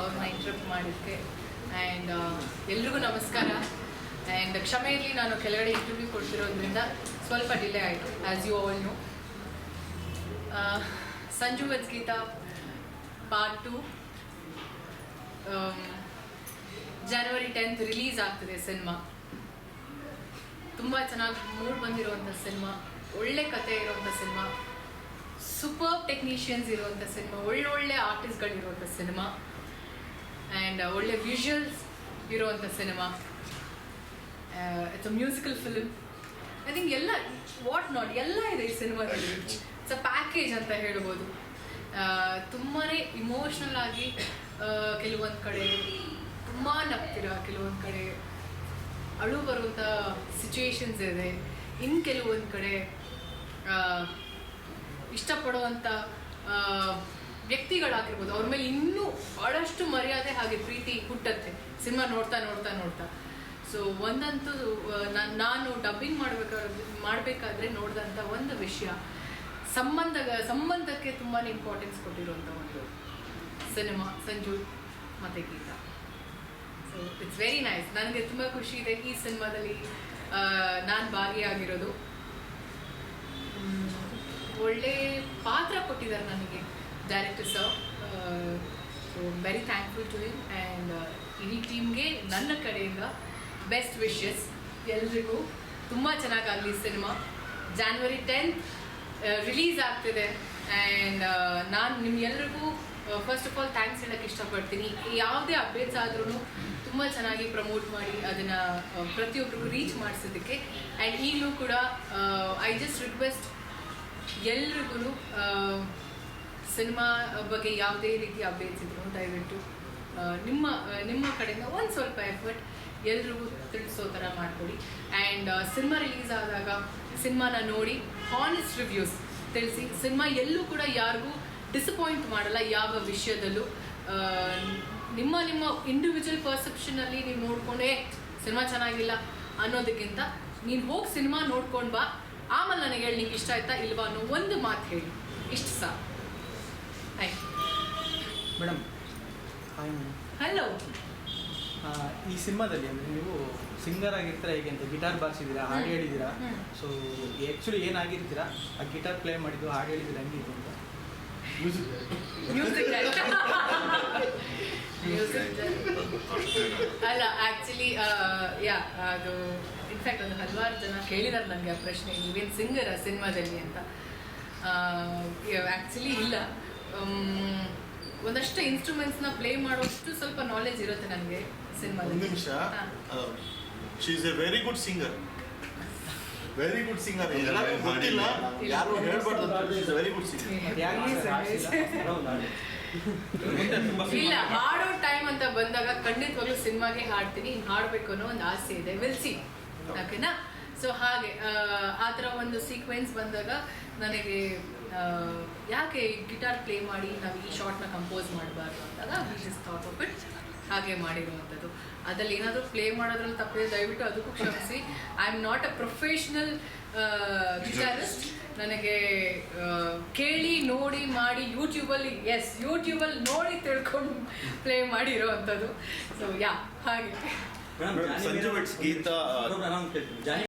ಅವ್ರನ್ನ ಇಂಟ್ರಪ್ಟ್ ಮಾಡಿದ್ದಕ್ಕೆ ಆ್ಯಂಡ್ ಎಲ್ರಿಗೂ ನಮಸ್ಕಾರ. ಆ್ಯಂಡ್ ಕ್ಷಮೆ ಇರಲಿ, ನಾನು ಕೆಳಗಡೆ ಇಂಟರ್ವ್ಯೂ ಕೊಡ್ತಿರೋದ್ರಿಂದ ಸ್ವಲ್ಪ ಡಿಲೇ ಆಯಿತು as you all know Sanju with Geetha part two January tenth release ಆಗ್ತಿದೆ ಸಿನಿಮಾ ತುಂಬ ಚೆನ್ನಾಗಿ ಮೂಡ್ ಬಂದಿರುವಂಥ ಸಿನಿಮಾ ಒಳ್ಳೆ ಕತೆ ಇರುವಂಥ ಸಿನಿಮಾ ಸೂಪರ್ ಟೆಕ್ನಿಷಿಯನ್ಸ್ ಇರುವಂಥ ಸಿನಿಮಾ ಒಳ್ಳೊಳ್ಳೆ ಆರ್ಟಿಸ್ಟ್ಗಳಿರುವಂಥ ಸಿನಿಮಾ ಆ್ಯಂಡ್ ಒಳ್ಳೆ ವಿಷುವಲ್ಸ್ ಇರುವಂಥ cinema it's a musical film I think ಎಲ್ಲ ವಾಟ್ ನಾಟ್ ಎಲ್ಲ ಇದೆ ಈ ಸಿನಿಮಾದಲ್ಲಿ ಇಟ್ಸ್ ಅ ಪ್ಯಾಕೇಜ್ ಅಂತ ಹೇಳ್ಬೋದು. ತುಂಬಾ ಇಮೋಷ್ನಲ್ ಆಗಿ ಕೆಲವೊಂದು ಕಡೆ ತುಂಬ ನಗ್ತೀರ ಕೆಲವೊಂದು ಕಡೆ ಅಳು ಬರುವಂಥ ಸಿಚುವೇಶನ್ಸ್ ಇದೆ. ಇನ್ನು ಕೆಲವೊಂದು ಕಡೆ ಇಷ್ಟಪಡುವಂಥ ವ್ಯಕ್ತಿಗಳಾಗಿರ್ಬೋದು ಅವ್ರ ಮೇಲೆ ಇನ್ನೂ ಭಾಳಷ್ಟು ಮರ್ಯಾದೆ ಹಾಗೆ ಪ್ರೀತಿ ಹುಟ್ಟತ್ತೆ. ಸಿನಿಮಾ ನೋಡ್ತಾ ನೋಡ್ತಾ ನೋಡ್ತಾ. ಸೊ ಒಂದಂತೂ ನಾನು ನಾನು ಡಬ್ಬಿಂಗ್ ಮಾಡಬೇಕಾದ್ರೆ ಮಾಡಬೇಕಾದ್ರೆ ನೋಡಿದಂಥ ಒಂದು ವಿಷಯ. ಸಂಬಂಧ, ಸಂಬಂಧಕ್ಕೆ ತುಂಬಾ ಇಂಪಾರ್ಟೆನ್ಸ್ ಕೊಟ್ಟಿರುವಂಥ ಒಂದು ಸಿನಿಮಾ. ಸಂಜು ಮತ್ತು Geetha. So it's very nice ನನಗೆ ತುಂಬ ಖುಷಿ ಇದೆ ಈ ಸಿನಿಮಾದಲ್ಲಿ. ನಾನು ಭಾಗಿಯಾಗಿರೋದು. ಒಳ್ಳೆ ಪಾತ್ರ ಕೊಟ್ಟಿದ್ದಾರೆ ನನಗೆ. Director sir so very thankful to him and ಇಡೀ ಟೀಮ್ಗೆ ನನ್ನ ಕಡೆಯಿಂದ ಬೆಸ್ಟ್ ವಿಶಸ್ ಎಲ್ರಿಗೂ. ತುಂಬ ಚೆನ್ನಾಗಾಗಲಿ cinema January tenth release and and ನಾನು ನಿಮ್ಗೆಲ್ರಿಗೂ ಫಸ್ಟ್ ಆಫ್ ಆಲ್ ಥ್ಯಾಂಕ್ಸ್ ಹೇಳೋಕ್ಕೆ ಇಷ್ಟಪಡ್ತೀನಿ. ಯಾವುದೇ ಅಪ್ಡೇಟ್ಸ್ ಆದ್ರೂ ತುಂಬ ಚೆನ್ನಾಗಿ ಪ್ರಮೋಟ್ ಮಾಡಿ ಅದನ್ನು ಪ್ರತಿಯೊಬ್ಬರಿಗೂ ರೀಚ್ ಮಾಡಿಸೋದಕ್ಕೆ. ಆ್ಯಂಡ್ ಈಗಲೂ ಕೂಡ ಐ ಜಸ್ಟ್ ರಿಕ್ವೆಸ್ಟ್ ಎಲ್ರಿಗೂ ಸಿನಿಮಾ ಬಗ್ಗೆ ಯಾವುದೇ ರೀತಿ ಅಪ್ಡೇಟ್ಸ್ ಇದ್ರು ದಯವಿಟ್ಟು ನಿಮ್ಮ ನಿಮ್ಮ ಕಡೆಯಿಂದ ಒಂದು ಸ್ವಲ್ಪ ಎಫರ್ಟ್ ಎಲ್ರಿಗೂ ತಿಳಿಸೋ ಥರ ಮಾಡಿಕೊಡಿ. ಆ್ಯಂಡ್ ಸಿನಿಮಾ ರಿಲೀಸ್ ಆದಾಗ ಸಿನಿಮಾನ ನೋಡಿ ಹಾನೆಸ್ಟ್ ರಿವ್ಯೂಸ್ ತಿಳಿಸಿ. ಸಿನಿಮಾ ಎಲ್ಲೂ ಕೂಡ ಯಾರಿಗೂ ಡಿಸಪಾಯಿಂಟ್ ಮಾಡಲ್ಲ ಯಾವ ವಿಷಯದಲ್ಲೂ. ನಿಮ್ಮ ನಿಮ್ಮ ಇಂಡಿವಿಜುವಲ್ ಪರ್ಸೆಪ್ಷನಲ್ಲಿ ನೀವು ನೋಡ್ಕೊಂಡು ಏ ಸಿನಿಮಾ ಚೆನ್ನಾಗಿಲ್ಲ ಅನ್ನೋದಕ್ಕಿಂತ ನೀನು ಹೋಗಿ ಸಿನಿಮಾ ನೋಡ್ಕೊಂಡು ಬಾ. ಆಮೇಲೆ ನನಗೆ ಹೇಳಿ ನಿಂಗೆ ಇಷ್ಟ ಆಯ್ತಾ ಇಲ್ವಾ ಅನ್ನೋ ಒಂದು ಮಾತು ಹೇಳಿ. ಇಷ್ಟು ಸಾ thank you madam hi madam hello ಈ ಸಿನಿಮಾದಲ್ಲಿ ಅಂದರೆ ನೀವು ಸಿಂಗರ್ ಆಗಿರ್ತೀರಾ ಹೇಗೆ ಅಂತ ಗಿಟಾರ್ ಬಾರಿಸಿದ್ದೀರಾ ಹಾಡು. ಹೇಳಿದ್ದೀರಾ. ಸೊ ಆ್ಯಕ್ಚುಲಿ ಏನಾಗಿರ್ತೀರಾ? ಆ ಗಿಟಾರ್ ಪ್ಲೇ ಮಾಡಿದ್ದು ಹಾಡು ಹೇಳಿದ್ದೀರಾ? ಹಂಗಿತ್ತು ಅಂತ? ಮ್ಯೂಸಿಕ್ ಮ್ಯೂಸಿಕ್ ಅಲ್ಲ ಆ್ಯಕ್ಚುಲಿ ಯಾ ಅದು ಇನ್ಫ್ಯಾಕ್ಟ್ ಒಂದು ಹಲವಾರು ಜನ ಕೇಳಿದಾರೆ ನನಗೆ ಆ ಪ್ರಶ್ನೆ ನೀವೇನು ಸಿಂಗರ ಸಿನಿಮಾದಲ್ಲಿ ಅಂತ? ಆ್ಯಕ್ಚುಲಿ ಇಲ್ಲ. ಒಂದಷ್ಟು ನ ಪ್ಲೇ ಮಾಡೋಷ್ಟು ಸ್ವಲ್ಪ ನಾಲೆಜ್ ಇರುತ್ತೆ ನನಗೆ ಒಂದು ಸಿನಿಮಾದಲ್ಲಿ ನಿಮಿಷ. She is a very good singer very good singer ಇಲ್ಲ, ಎಲ್ಲರಿಗೂ ಗೊತ್ತಿಲ್ಲ. ಯಾರು ಹೇಳ್ಬಾರ್ದು ಇಸ್ ವೆರಿ ಗುಡ್ ಸಿಂಗರ್ ಇಲ್ಲ ಹಾಡೋ ಟೈಮ್ ಅಂತ ಬಂದಾಗ ಖಂಡಿತವಾಗ್ಲೂ ಸಿನಿಮಾಗೆ ಹಾಡ್ತೀನಿ. ಹಾಡ್ಬೇಕು ಹಾಡಬೇಕು ಅನ್ನೋ ಒಂದು ಆಸೆ ಇದೆ. ವಿಲ್ ಸಿ ಓಕೆನಾ ಸೊ ಹಾಗೆ ಆ, ಆ ಥರ ಒಂದು ಸೀಕ್ವೆನ್ಸ್ ಬಂದಾಗ ನನಗೆ ಯಾಕೆ ಗಿಟಾರ್ ಪ್ಲೇ ಮಾಡಿ ನಾವು ಈ ಶಾರ್ಟ್ನ ಕಂಪೋಸ್ ಮಾಡಬಾರ್ದು ಅಂದಾಗ which is thought of it ಹಾಗೆ ಮಾಡಿರುವಂಥದ್ದು. ಅದರಲ್ಲಿ ಏನಾದರೂ ಪ್ಲೇ ಮಾಡೋದ್ರಲ್ಲಿ ತಪ್ಪಿದೆ ದಯವಿಟ್ಟು ಅದಕ್ಕೂ ಕ್ಷಮಿಸಿ. I am not a professional guitarist ನನಗೆ ಕೇಳಿ ನೋಡಿ ಮಾಡಿ ಯೂಟ್ಯೂಬಲ್ಲಿ ಎಸ್ ಯೂಟ್ಯೂಬಲ್ಲಿ ನೋಡಿ ತಿಳ್ಕೊಂಡು ಪ್ಲೇ ಮಾಡಿರೋ ಅಂಥದ್ದು ಸೊ ಯಾ ಹಾಗೆ